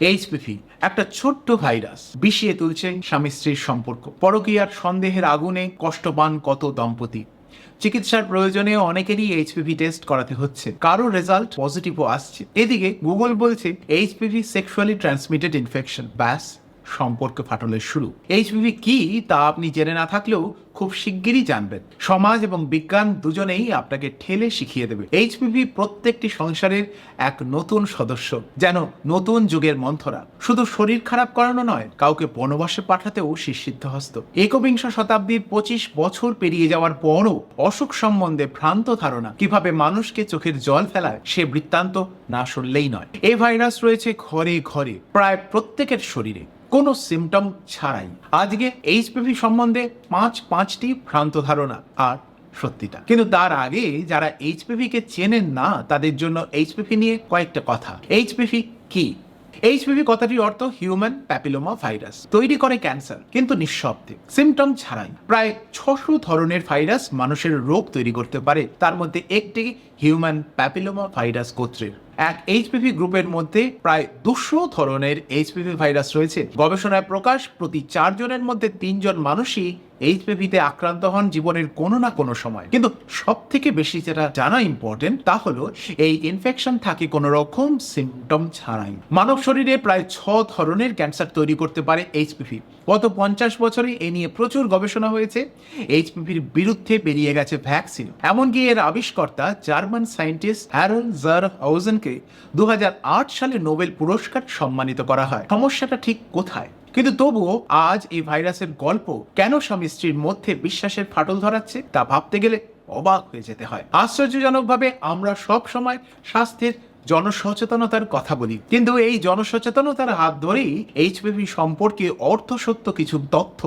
HPV, একটা ছোট্ট virus বিষিয়ে তুলছে স্বামী স্ত্রীর সম্পর্ক। পরকীয়ার সন্দেহের আগুনে কষ্ট পান কত দম্পতি? চিকিৎসার প্রয়োজনে অনেকেরই এইচপিভি টেস্ট করাতে হচ্ছে। কারও রেজাল্ট পজিটিভও আসছে। এদিকে গুগল বলছে, এইচপিভি সেক্সুয়ালি ট্রান্সমিটেড ইনফেকশন, ব্যাস। সম্পর্ক ফাটলের শুরু। এইচপিভি কি তা আপনি জেনে না থাকলেও খুব শিগগিরই জানবেন। সমাজ এবং বিজ্ঞান দুজনেই আপনাকে ঠেলে শিখিয়ে দেবে। এইচপিভি প্রত্যেকটি সংসারের এক নতুন সদস্য, যেন নতুন যুগের মন্থরা। শুধু শরীর খারাপ করানো নয়, কাউকে বনবাসে পাঠাতেও শিষ্যিদ্ধ হস্ত একবিংশ শতাব্দীর পঁচিশ বছর পেরিয়ে যাওয়ার পরও অসুখ সম্বন্ধে ভ্রান্ত ধারণা। কীভাবে মানুষকে চোখের জল ফেলায়, সে বৃত্তান্ত না শুনলেই নয়। এই ভাইরাস রয়েছে ঘরে ঘরে, প্রায় প্রত্যেকের শরীরে। কোনো সিমটম ছাড়াই। আজকে এইচপিভি সম্বন্ধে পাঁচ, পাঁচটি ভ্রান্ত ধারণা, আর সত্যিটা। কিন্তু তার আগে যারা এইচপিভি কে চেনেন না, তাদের জন্য এইচপিভি নিয়ে কয়েকটা কথা। এইচপিভি কি? এইচপিভি কথাটির অর্থ হিউম্যান প্যাপিলোমা ভাইরাস তৈরি করে ক্যান্সার কিন্তু নিঃশব্দে। সিমটম ছাড়াই প্রায় ছশো ধরনের ভাইরাস মানুষের রোগ তৈরি করতে পারে। তার মধ্যে একটি হিউম্যান প্যাপিলোমা ভাইরাস গোত্রের। এক এইচপিভি গ্রুপের মধ্যে প্রায় দুশো ধরনের এইচপিভি ভাইরাস রয়েছে। গবেষণায় প্রকাশ, প্রতি চারজনের মধ্যে তিনজন মানুষই এইচপিভিতে আক্রান্ত হন জীবনের কোনো না কোনো সময়। কিন্তু সব থেকে বেশি যেটা জানা ইম্পর্টেন্ট তা হলো, এই ইনফেকশন থাকে কোনো রকম সিমটম ছাড়াই। মানব শরীরে প্রায় ছ ধরনের ক্যান্সার তৈরি করতে পারে এইচপিভি গত পঞ্চাশ বছরে এ নিয়ে প্রচুর গবেষণা হয়েছে। এইচপিভির বিরুদ্ধে বেরিয়ে গেছে ভ্যাকসিন এমনকি এর আবিষ্কর্তা জার্মান সায়েন্টিস্ট হ্যারল জার হাউজেনকে দু সালে নোবেল পুরস্কার সম্মানিত করা হয়। সমস্যাটা ঠিক কোথায়? কিন্তু তবুও আজ এই ভাইরাসের গল্প কেন স্বামী স্ত্রীর মধ্যে বিশ্বাসের ফাটল ধরাচ্ছে তা ভাবতে গেলে অবাক হয়ে যেতে হয়। আশ্চর্যজনকভাবে আমরা সব সময় স্বাস্থ্যের জনসচেতনতার কথা বলি। কিন্তু এই জনসচেতনতার হাত ধরেই এইচপিভি সম্পর্কে অর্থসত্য কিছু তথ্য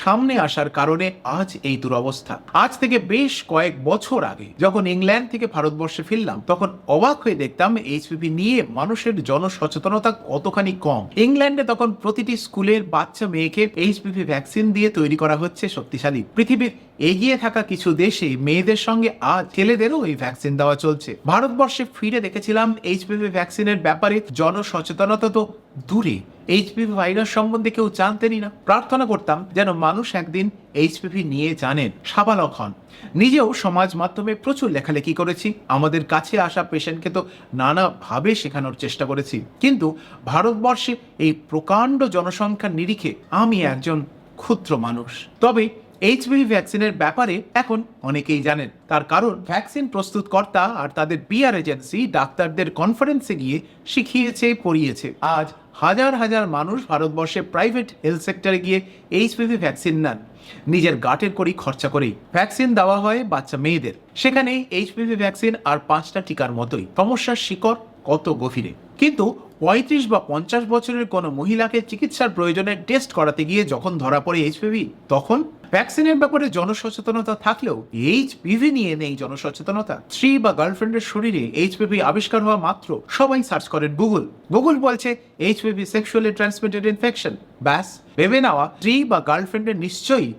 সামনে আসার কারণে আজ এই দুরবস্থা। আজ থেকে বেশ কয়েক বছর আগে যখন ইংল্যান্ড থেকে ভারতবর্ষে ফিরলাম, তখন অবাক হয়ে দেখতাম এইচপিভি নিয়ে মানুষের জনসচেতনতা কতখানি কম। ইংল্যান্ডে তখন প্রতিটি স্কুলের বাচ্চা মেয়েকে এইচপিভি ভ্যাকসিন দিয়ে তৈরি করা হচ্ছে শক্তিশালী। পৃথিবীর এগিয়ে থাকা কিছু দেশে মেয়েদের সঙ্গে আজ ছেলেদেরও এই ভ্যাকসিন দেওয়া চলছে। ভারতবর্ষে ফিরে দেখেছিলাম এইচপিভি ভ্যাকসিনের ব্যাপারে জনসচেতনতা তো দূরে। এইচপিভি ভাইরাস সম্বন্ধে কেউ জানতেনই না। প্রার্থনা করতাম যেন মানুষ একদিন এইচপিভি নিয়ে জানেন, সাবালক হন। নিজেও সমাজ মাধ্যমে প্রচুর লেখালেখি করেছি। আমাদের কাছে আসা পেশেন্টকে তো নানাভাবে শেখানোর চেষ্টা করেছি। কিন্তু ভারতবর্ষে এই প্রকাণ্ড জনসংখ্যার নিরিখে আমি একজন ক্ষুদ্র মানুষ। তবে এইচপিভি ভ্যাকসিনের ব্যাপারে এখন অনেকেই জানেন। তার কারণ ভ্যাকসিন প্রস্তুতকর্তা আর তাদের পিআর এজেন্সি ডাক্তারদের কনফারেন্সে গিয়ে শিখিয়েছে, পড়িয়েছে। আজ হাজার হাজার মানুষ ভারতবর্ষে প্রাইভেট হেলথ সেক্টরে গিয়ে এইচপিভি ভ্যাকসিন নেন। নিজের গাটের করেই খরচা করেই ভ্যাকসিন দেওয়া হয় বাচ্চা মেয়েদের। সেখানে এইচপিভি ভ্যাকসিন আর পাঁচটা টিকার মতোই। সমস্যার শিকড় কত গভীরে? কিন্তু পঁয়ত্রিশ বা পঞ্চাশ বছরের কোনো মহিলাকে চিকিৎসার প্রয়োজনে টেস্ট করাতে গিয়ে যখন ধরা পড়ে এইচপিভি তখন ভ্যাকসিনের ব্যাপারে জনসচেতনতা থাকলেও এইচপিভি নিয়ে নেই জনসচেতনতা। স্ত্রী বা গার্লফ্রেন্ডের শরীরে এইচপিভি আবিষ্কার হওয়া মাত্র সবাই সার্চ করেন গুগল। গুগল বলছে এইচপিভি সেক্সুয়ালি ট্রান্সমিটেড ইনফেকশন ব্যাস, ভেবে নেওয়া স্ত্রী বা গার্লফ্রেন্ডের নিশ্চয়ই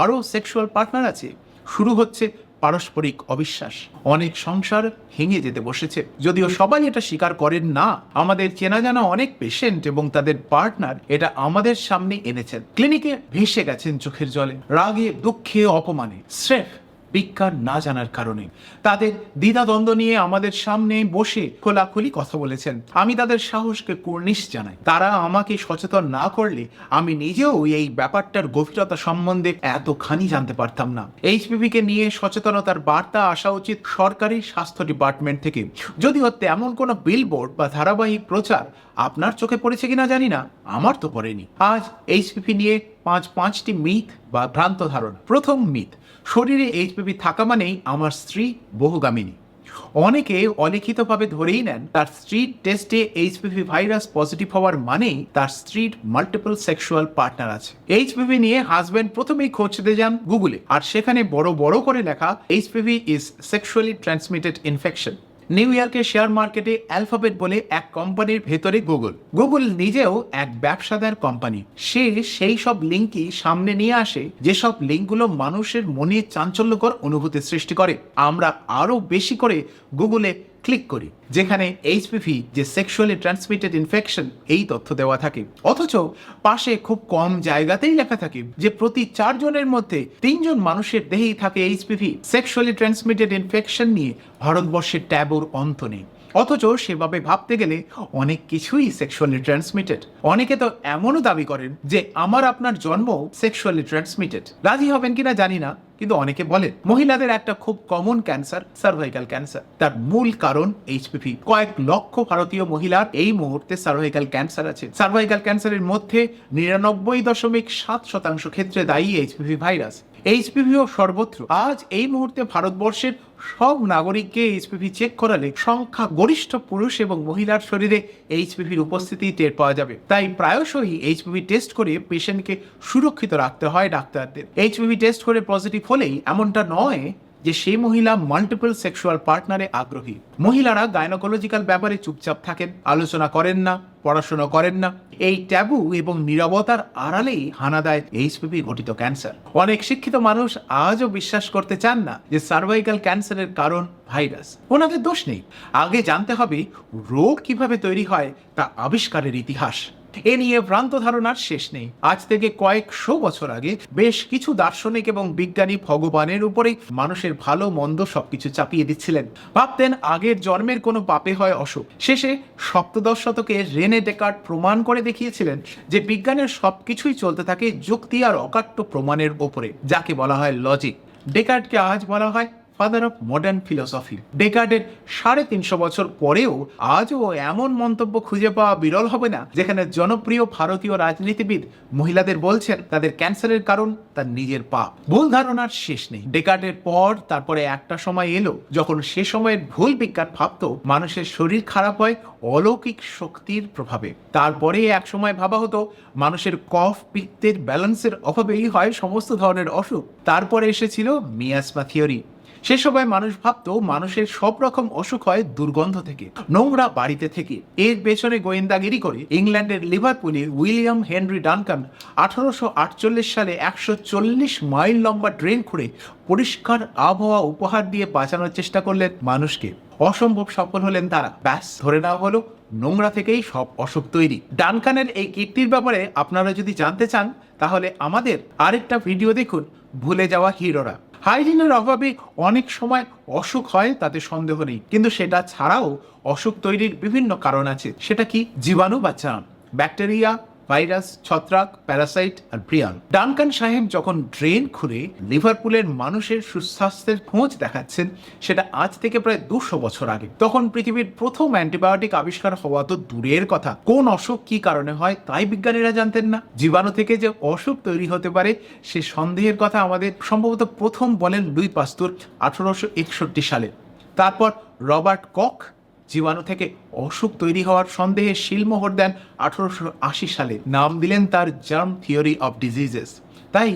আরও সেক্সুয়াল পার্টনার আছে। শুরু হচ্ছে পারস্পরিক অবিশ্বাস। অনেক সংসার ভেঙে যেতে বসেছে। যদিও সবাই এটা স্বীকার করেন না, আমাদের চেনা জানা অনেক পেশেন্ট এবং তাদের পার্টনার এটা আমাদের সামনে এনেছেন। ক্লিনিকে ভেসে গেছেন চোখের জলে, রাগে, দুঃখে, অপমানে। স্রেফ বিজ্ঞান না জানার কারণে। তাদের দ্বিধাদ্বন্দ্ব নিয়ে আমাদের সামনে বসে খোলাখুলি কথা বলেছেন। আমি তাদের সাহসকে কুর্নিশ জানাই। তারা আমাকে সচেতন না করলে আমি নিজেও এই ব্যাপারটার গভীরতা সম্বন্ধে এতখানি জানতে পারতাম না। এইচপিভি কে নিয়ে সচেতনতার বার্তা আসা উচিত সরকারি স্বাস্থ্য ডিপার্টমেন্ট থেকে। যদিও তেমন কোনো বিলবোর্ড বা ধারাবাহিক প্রচার আপনার চোখে পড়েছে কিনা জানি না। আমার তো পড়েনি। আজ এইচপিভি নিয়ে পাঁচ পাঁচটি মিথ বা ভ্রান্ত ধারণা। প্রথম মিথ শরীরে এইচপিভি থাকা মানেই আমার স্ত্রী বহুগামিনী। অনেকে অলিখিতভাবে ধরেই নেন, তার স্ত্রীর টেস্টে এইচপিভি ভাইরাস পজিটিভ হওয়ার মানেই তার স্ত্রীর মাল্টিপল সেক্সুয়াল পার্টনার আছে। এইচপিভি নিয়ে হাজব্যান্ড প্রথমেই খোঁজতে যান গুগলে আর সেখানে বড় বড় করে লেখা HPV is sexually transmitted infection New ইয়র্কের শেয়ার মার্কেটে অ্যালফাবেট বলে এক কোম্পানির ভেতরে গুগল। গুগল নিজেও এক ব্যবসাদার কোম্পানি। সে সেই সব লিঙ্কই সামনে নিয়ে আসে, যেসব লিঙ্কগুলো মানুষের মনে চাঞ্চল্যকর অনুভূতি সৃষ্টি করে। আমরা আরও বেশি করে গুগলে ক্লিক করি, যেখানে এইচপিভি যে সেক্সুয়ালি ট্রান্সমিটেড ইনফেকশন এই তথ্য দেওয়া থাকে। অথচ পাশে খুব কম জায়গাতেই লেখা থাকে যে প্রতি চারজনের মধ্যে তিনজন মানুষের দেহেই থাকে এইচপিভি সেক্সুয়ালি ট্রান্সমিটেড ইনফেকশন নিয়ে ভারতবর্ষের ট্যাবোর অন্ত নেই। অথচ সেভাবে ভাবতে গেলে অনেক কিছুই সেক্সুয়ালি ট্রান্সমিটেড অনেকে তো এমনও দাবি করেন যে আমার আপনার জন্ম সেক্সুয়ালি ট্রান্সমিটেড রাজি হবেন কিনা জানি না, কিন্তু অনেকে বলেন, মহিলাদের একটা খুব কমন ক্যান্সার সার্ভাইকাল ক্যান্সার তার মূল কারণ এইচপিভি কয়েক লক্ষ ভারতীয় মহিলার এই মুহূর্তে সার্ভাইকাল ক্যান্সার আছে। সার্ভাইকাল ক্যান্সারের মধ্যে নিরানব্বই দশমিক সাত শতাংশ ক্ষেত্রে দায়ী এইচপিভি ভাইরাস এইচপিভিও সর্বত্র। আজ এই মুহূর্তে ভারতবর্ষের সব নাগরিককে এইচপিভি চেক করালে সংখ্যা গরিষ্ঠ পুরুষ এবং মহিলার শরীরে এইচপিভির উপস্থিতি টের পাওয়া যাবে। তাই প্রায়শই এইচপিভি টেস্ট করে পেশেন্টকে সুরক্ষিত রাখতে হয় ডাক্তারদের। এইচপিভি টেস্ট করে পজিটিভ হলেই এমনটা নয় যে সেই মহিলা মাল্টিপল সেক্সুয়াল পার্টনারে আগ্রহী। মহিলারা গাইনোকোলজিক্যাল ব্যাপারে চুপচাপ থাকেন, আলোচনা করেন না পড়াশোনা করেন না। এই ট্যাবু এবং নিরবতার আড়ালেই হানা দেয় এইচপিভি ঘটিত ক্যান্সার। অনেক শিক্ষিত মানুষ আজও বিশ্বাস করতে চান না যে সার্ভাইকাল ক্যান্সারের কারণ ভাইরাস। ওনাদের দোষ নেই। আগে জানতে হবে রোগ কীভাবে তৈরি হয় তা আবিষ্কারের ইতিহাস। এ নিয়ে ভ্রান্ত ধারণার শেষ নেই। আজ থেকে কয়েকশো বছর আগে বেশ কিছু দার্শনিক এবং বিজ্ঞানী ভগবানের উপরে মানুষের ভালো, মন্দ সবকিছু চাপিয়ে দিচ্ছিলেন। ভাবতেন আগের জন্মের কোনো পাপে হয় অসুখ। শেষে সপ্তদশ শতকে রেনে ডেকার্ট প্রমাণ করে দেখিয়েছিলেন যে বিজ্ঞানের সবকিছুই চলতে থাকে যুক্তি আর অকাট্য প্রমাণের ওপরে যাকে বলা হয় লজিক। ডেকার্টকে আজ বলা হয় ফাদার অফ মডার্ন ফিলোসফি ডেকার্ডের সাড়ে তিনশো বছর পরেও আজও এমন মন্তব্য খুঁজে পাওয়া বিরল হবে না, যেখানে জনপ্রিয় ভারতীয় রাজনীতিবিদ মহিলাদের বলছেন তাদের ক্যান্সারের কারণ, তার নিজের পাপ। ভুল ধারণার শেষ নেই। ডেকার্ডের পর তারপরে একটা সময় এলো, যখন সে সময়ের ভুল বিজ্ঞান ভাবত, মানুষের শরীর খারাপ হয়, অলৌকিক শক্তির প্রভাবে। তারপরে এক সময় ভাবা হতো, মানুষের কফ পিত্তের ব্যালেন্সের অভাবেই হয় সমস্ত ধরনের অসুখ। তারপরে এসেছিল মিয়াসমা থিওরি সে সময় মানুষ ভাবত মানুষের সব রকম অসুখ হয় দুর্গন্ধ থেকে, নোংরা বাড়িতে থেকে। এর পেছনে গোয়েন্দাগিরি করে ইংল্যান্ডের লিভারপুলে উইলিয়াম হেনরি ডানকান আঠারোশো আটচল্লিশ সালে একশো চল্লিশ মাইল লম্বা ট্রেন খুঁড়ে পরিষ্কার আবহাওয়া উপহার দিয়ে বাঁচানোর চেষ্টা করলেন মানুষকে। অসম্ভব সফল হলেন তারা। ব্যাস, ধরে নেওয়া হলো, নোংরা থেকেই সব অসুখ তৈরি। ডানকানের এই কীর্তির ব্যাপারে আপনারা যদি জানতে চান, তাহলে আমাদের আরেকটা ভিডিও দেখুন, ভুলে যাওয়া হিরোরা। হাইজিনের অভাবে অনেক সময় অসুখ হয়, তাতে সন্দেহ নেই। কিন্তু সেটা ছাড়াও অসুখ তৈরির বিভিন্ন কারণ আছে। সেটা কি? জীবাণু বা চাম ব্যাকটেরিয়া ভাইরাস, ছত্রাক প্যারাসাইট আর প্রিয়ান ডানকান সাহেব যখন ড্রেন খুলে লিভারপুলের মানুষের সুস্বাস্থ্যের খোঁজ দেখাচ্ছেন, সেটা আজ থেকে প্রায় দুশো বছর আগে। তখন পৃথিবীর প্রথম অ্যান্টিবায়োটিক আবিষ্কার হওয়া তো দূরের কথা। কোন অসুখ কি কারণে হয়, তাই বিজ্ঞানীরা জানতেন না। জীবাণু থেকে যে অসুখ তৈরি হতে পারে, সে সন্দেহের কথা আমাদের সম্ভবত প্রথম বলেন লুই পাস্তুর আঠারোশো একষট্টি সালে। তারপর রবার্ট কক জীবাণু থেকে অসুখ তৈরি হওয়ার সন্দেহে শিলমোহর দেন আঠারোশো আশি সালে। নাম দিলেন তার জার্ম থিওরি অব ডিজিজেস তাই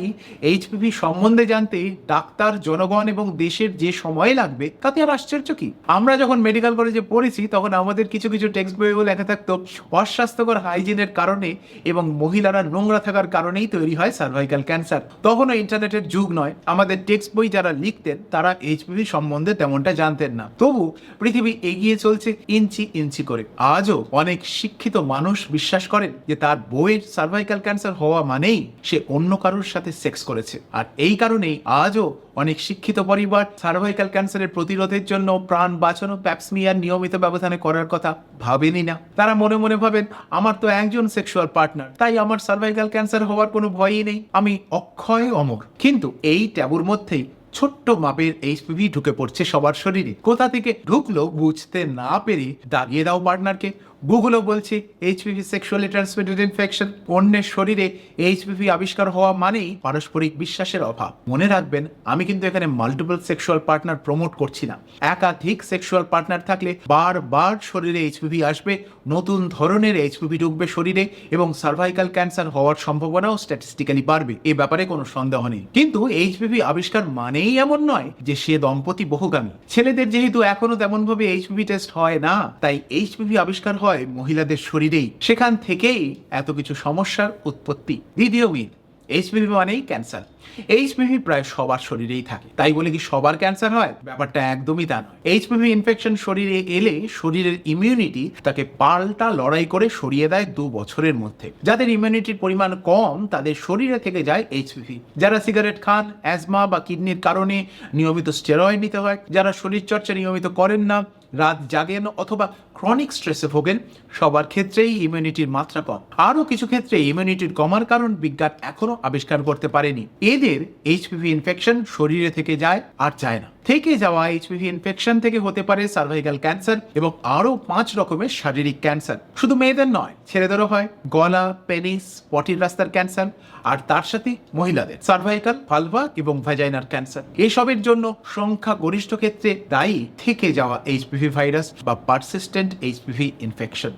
এইচপিভি সম্বন্ধে জানতে ডাক্তার, জনগণ এবং দেশের যে সময় লাগবে, তাতে আর আশ্চর্য কি? আমরা যখন মেডিকেল কলেজে পড়েছি, তখন আমাদের কিছু কিছু টেক্সট বইগুলো লেখা থাকতো, অস্বাস্থ্যকর হাইজিনের কারণে এবং মহিলারা নোংরা থাকার কারণেই তৈরি হয় সার্ভাইকাল ক্যান্সার তখনও ইন্টারনেটের যুগ নয়, আমাদের টেক্সট বই যারা লিখতেন, তারা এইচপিভি সম্বন্ধে তেমনটা জানতেন না। তবু পৃথিবী এগিয়ে চলছে ইঞ্চি ইঞ্চি করে। আজও অনেক শিক্ষিত মানুষ বিশ্বাস করেন যে তার বইয়ের সার্ভাইকাল ক্যান্সার হওয়া মানেই সে অন্য কারোর সাথে সেক্স করেছে। আর এই কারণেই আজও অনেক শিক্ষিত পরিবার সার্ভাইকাল ক্যান্সারের প্রতিরোধের জন্য প্রাণ বাঁচানো প্যাপসমিয়ার নিয়মিত ব্যবধানে করার কথা ভাবেনি না। তারা মনে মনে ভাবেন, আমার তো একজন সেক্সুয়াল পার্টনার তাই আমার সার্ভাইকাল ক্যান্সার হওয়ার কোনো ভয়ই নেই। আমি অক্ষয় অমর। কিন্তু এই ট্যাবুর মধ্যেই ছোট্ট মাপের এইচপিভি ঢুকে পড়ছে সবার শরীরে। কোথা থেকে ঢুকলো বুঝতে না পেরে দাঁড়িয়ে দাও পার্টনারকে গুগলও বলছে এইচপিভি সেক্সুয়ালি ট্রান্সমিটেড ইনফেকশন অন্যের শরীরে এইচপিভি আবিষ্কার হওয়া মানেই পারস্পরিক বিশ্বাসের অভাব। মনে রাখবেন, আমি কিন্তু এখানে মাল্টিপল সেক্সুয়াল পার্টনার প্রমোট করছি না। একাধিক সেক্সুয়াল পার্টনার থাকলে বারবার শরীরে এইচপিভি আসবে, নতুন ধরনের এইচপিভি ঢুকবে শরীরে এবং সার্ভাইকাল ক্যান্সার হওয়ার সম্ভাবনাও স্ট্যাটিস্টিক্যালি বাড়বে। এ ব্যাপারে কোনো সন্দেহ নেই। কিন্তু এইচপিভি আবিষ্কার মানেই এমন নয় যে সে দম্পতি বহুগামী। ছেলেদের যেহেতু এখনও তেমনভাবে এইচপিভি টেস্ট হয় না, তাই এইচপিভি আবিষ্কার হয় মহিলাদের শরীরেই। সেখান থেকেই এত কিছু সমস্যার উৎপত্তি। দ্বিতীয় মিথ এইচপিভি মানেই ক্যান্সার এইচপিভি প্রায় সবার শরীরেই থাকে। তাই বলে কি সবার ক্যান্সার হয় ব্যাপারটা একদমই তা নয়। এইচপিভি ইনফেকশন শরীরে এলে শরীরের ইমিউনিটি তাকে পাল্টা লড়াই করে সরিয়ে দেয় দু বছরের মধ্যে। যাদের ইমিউনিটির পরিমাণ কম, তাদের শরীরে থেকে যায় এইচপিভি যারা সিগারেট খান অ্যাজমা বা কিডনির কারণে নিয়মিত স্টেরয়েড নিতে হয়, যারা শরীরচর্চা নিয়মিত করেন না রাত জাগেন অথবা ক্রনিক স্ট্রেসে ভোগেন, সবার ক্ষেত্রেই ইমিউনিটির মাত্রা কম। আরও কিছু ক্ষেত্রে ইমিউনিটির কমার কারণ বিজ্ঞান এখনও আবিষ্কার করতে পারেনি। এদের এইচপিভি ইনফেকশন শরীরে থেকে যায় আর যায় না। থেকে যাওয়া এইচপিভি ইনফেকশন থেকে হতে পারে সার্ভাইকাল ক্যান্সার এবং আরও পাঁচ রকমের শারীরিক ক্যান্সার শুধু মেয়েদের নয়, ছেলেদেরও হয়। গলা পেনিস পটির রাস্তার ক্যান্সার আর তার সাথে মহিলাদের। সার্ভাইকাল ফালভা এবং ভ্যাজাইনার ক্যান্সার এসবের জন্য সংখ্যা গরিষ্ঠ ক্ষেত্রে দায়ী থেকে যাওয়া এইচপিভি ভাইরাস বা পারসিস্টেন্ট এইচপিভি ইনফেকশন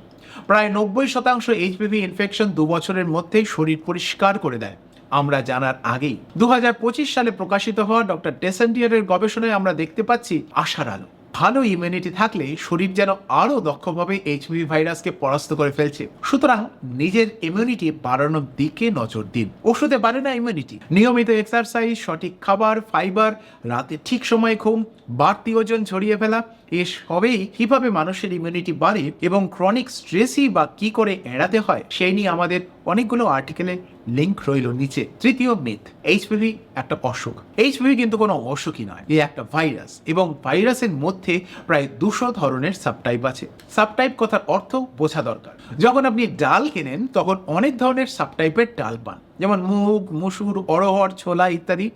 প্রায় নব্বই শতাংশ এইচপিভি ইনফেকশন দু বছরের মধ্যেই শরীর পরিষ্কার করে দেয়। আমরা জানার আগেই। দুহাজার পঁচিশ সালে প্রকাশিত হওয়া ডক্টর ডেসেন্টিয়ারের গবেষণায় আমরা দেখতে পাচ্ছি আশার আলো। ভালো ইমিউনিটি থাকলে শরীর যেন আরও দক্ষভাবে এইচভি ভাইরাসকে পরাস্ত করে ফেলছে। সুতরাং নিজের ইমিউনিটি বাড়ানোর দিকে নজর দিন। ওষুধে বাড়ে না ইমিউনিটি নিয়মিত এক্সারসাইজ সঠিক খাবার ফাইবার রাতে ঠিক সময়ে ঘুম বাড়তি ওজন ছড়িয়ে ফেলা। এসবেই কীভাবে মানুষের ইমিউনিটি বাড়ে এবং ক্রনিক স্ট্রেসই বা কি করে এড়াতে হয়, সেই নিয়ে আমাদের অনেকগুলো আর্টিকেলে লিঙ্ক রইল নিচে। তৃতীয় মিথ এইচপিভি একটা অসুখ। এইচপিভি কিন্তু কোনো অসুখই নয়, এ একটা ভাইরাস এবং ভাইরাসের মধ্যে প্রায় দুশো ধরনের সাবটাইপ আছে। সাবটাইপ কথার অর্থ বোঝা দরকার। যখন আপনি ডাল কেনেন, তখন অনেক ধরনের সাবটাইপের ডাল পান। যেমন মুগ, মুসুর অরহর ছোলা ইত্যাদি।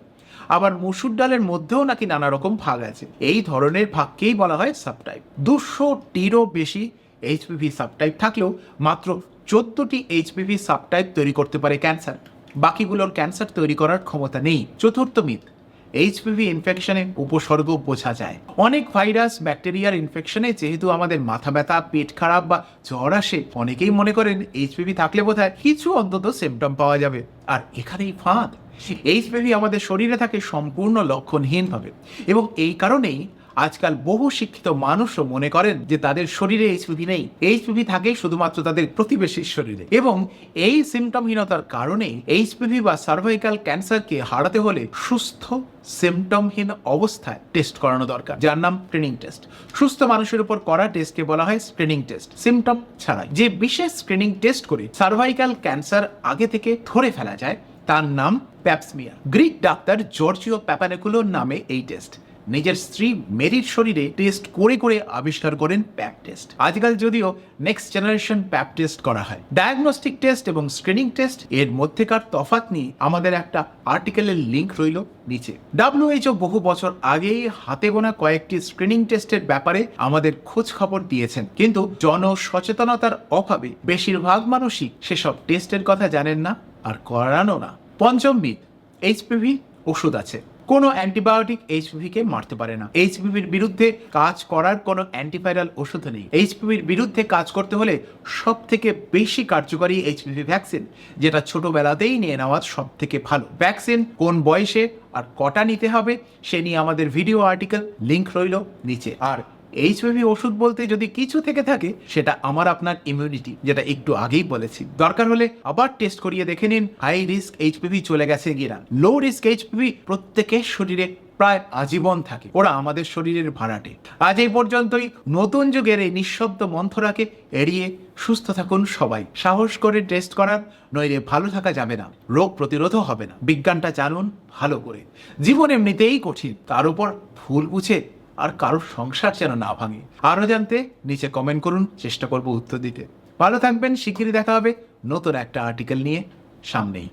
আবার মসুর ডালের মধ্যেও নাকি নানা রকম ভাগ আছে। এই ধরনের ভাগকেই বলা হয় সাবটাইপ। দুশোটিরও বেশি এইচপিভি সাবটাইপ থাকলেও মাত্র চোদ্দটি এইচপিভি সাবটাইপ তৈরি করতে পারে ক্যান্সার। বাকিগুলোর ক্যান্সার তৈরি করার ক্ষমতা নেই। চতুর্থ মিথ এইচপিভি ইনফেকশনে উপসর্গ বোঝা যায়। অনেক ভাইরাস, ব্যাকটেরিয়ার ইনফেকশনে যেহেতু আমাদের মাথা ব্যথা, পেট খারাপ বা জ্বর আসে, অনেকেই মনে করেন এইচপিভি থাকলে বোধহয় কিছু অন্তত সিমটম পাওয়া যাবে। আর এখানেই ফাঁদ। এইচপিভি আমাদের শরীরে থাকে সম্পূর্ণ লক্ষণহীনভাবে এবং এই কারণেই আজকাল বহু শিক্ষিত মানুষও মনে করেন যে তাদের শরীরে এইচপিভি নেই। এইচপিভি থাকে শুধুমাত্র তাদের প্রতিবেশীর শরীরে। এবং এই সিমটমহীনতার কারণে এইচপিভি বা সার্ভাইকাল ক্যান্সারকে হারাতে হলে সুস্থ সিমটমহীন অবস্থায় টেস্ট করানো দরকার। যার নাম স্ক্রিনিং টেস্ট সুস্থ মানুষের উপর করা টেস্টকে বলা হয় স্ক্রিনিং টেস্ট সিমটম ছাড়াই। যে বিশেষ স্ক্রিনিং টেস্ট করে সার্ভাইকাল ক্যান্সার আগে থেকে ধরে ফেলা যায়, তার নাম pap smear Greek doctor Giorgio প্যাপানেকুলোর নামে এই টেস্ট নিজের স্ত্রী মেরির শরীরে টেস্ট করে করে আবিষ্কার করেন প্যাপ টেস্ট আজকাল যদিও নেক্সট জেনারেশন প্যাপ টেস্ট করা হয়। ডায়াগনস্টিক টেস্ট এবং স্ক্রিনিং টেস্ট এর মধ্যেকার তফাত নিয়ে আমাদের একটা আর্টিকেলের লিঙ্ক রইল নিচে। ডাব্লিউএইচও বহু বছর আগেই হাতে গোনা কয়েকটি স্ক্রিনিং টেস্টের ব্যাপারে আমাদের খোঁজ খবর দিয়েছেন। কিন্তু জনসচেতনতার অভাবে বেশিরভাগ মানুষই সেসব টেস্টের কথা জানেন না আর করানো না। পঞ্চম মিথ এইচপিভি ওষুধ আছে। কোনো অ্যান্টিবায়োটিক এইচপিভিকে মারতে পারে না। এইচপিভির বিরুদ্ধে কাজ করার কোনো অ্যান্টিভাইরাল ওষুধ নেই। এইচপিভির বিরুদ্ধে কাজ করতে হলে সব থেকে বেশি কার্যকরী এইচপিভি ভ্যাকসিন, যেটা ছোটবেলাতেই নিয়ে নেওয়া সব থেকে ভালো। ভ্যাকসিন কোন বয়সে আর কটা নিতে হবে, সে নিয়ে আমাদের ভিডিও আর্টিকেল লিঙ্ক রইল নিচে। আর এইচপিভি ওষুধ বলতে যদি কিছু থেকে থাকে, সেটা আমার আপনার ইমিউনিটি যেটা একটু আগেই বলেছি। দরকার হলে আবার টেস্ট করিয়ে দেখে নিন হাই রিস্ক এইচপিভি চলে গেছে কিনা। লো রিস্ক এইচপিভি প্রত্যেকের শরীরে প্রায় আজীবন থাকে, ওরা আমাদের শরীরের ভাড়াটে। আজ এই পর্যন্তই, নতুন যুগের এই নিঃশব্দ মন্থরাকে এড়িয়ে সুস্থ থাকুন সবাই। সাহস করে টেস্ট করার নইলে ভালো থাকা যাবে না, রোগ প্রতিরোধও হবে না। বিজ্ঞানটা জানুন ভালো করে। জীবন এমনিতেই কঠিন, তার উপর ভুল বুঝে আর কারোর সংসার যেন না ভাঙে। আরও জানতে নিচে কমেন্ট করুন, চেষ্টা করব উত্তর দিতে। ভালো থাকবেন, শিগগিরই দেখা হবে নতুন একটা আর্টিকেল নিয়ে। সামনেই।